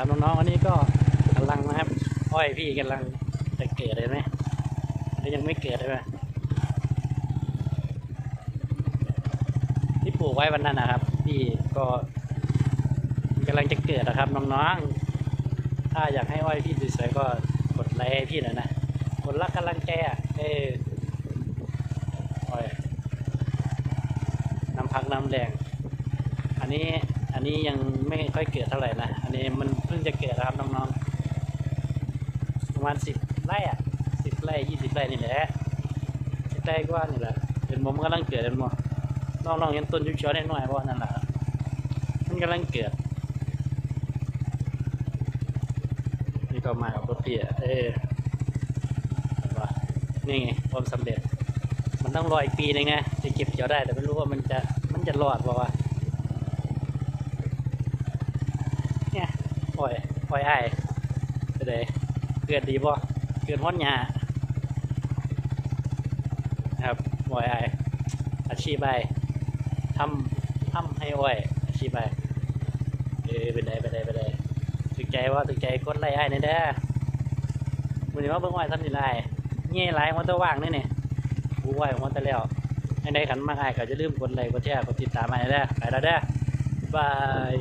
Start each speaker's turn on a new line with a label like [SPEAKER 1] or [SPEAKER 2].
[SPEAKER 1] ครับน้องๆอันนี้ก็กำลังนะครับอ้อยพี่กำลังจะเกิดเลยไหมหรือยังไม่เกิดเลยไหมที่ปลูกไว้วันนั้นนะครับ พี่ก็กำลังจะเกิดนะครับน้องๆถ้าอยากให้อ้อยพี่สวยๆก็กดไลค์พี่หน่อยนะกดรักกำลังใจอะเอออ้อยน้ำพักน้ำแดงอันนี้ อันนี้ยังไม่ค่อยเกิดเท่าไหร่นะ อันนี้มันเพิ่งจะเกิดนะครับน้องๆ ประมาณสิบไร่อะสิบไร่ยี่สิบไร่นี่แหละสิบไร่กว่านี่แหละเป็นผมกำลังเกิดเป็นบ่น้องๆยังต้นยุบเชียวได้น้อยเพราะนั่นแหละมันกำลังเกิดนี่ก็มากับรถพี่อเออเห็นปะนี่ไงความสำเร็จ มันต้องรออีกปีนึงไงจะเก็บเกี่ยวได้แต่ไม่รู้ว่ามันจะมันจะรอดเปล่าวะเนี่ย ปล่อยปล่อยไอ้ไปเลยเกิดดีบ่เกิดฮ้อนยานะครับปล่อยไอ้อาชีพไปทำทำให้อ้อยอาชีพไปเออเป็นไดไปได้ไปได้ถึกใจว่าถึกใจกดไล่ไอ้ายนี่เด้อวันนี้ว่าเบิ่งอ้อยทำนี่ไรเงี้ยไรมันตัวว่างนี่นี่กูไหวของมันแต่แล้วให้ได้ขันมากไอ้ก็จะลืมกดไลค์กดแชร์กดติดตามมาได้อไปแล้วเด้อบาย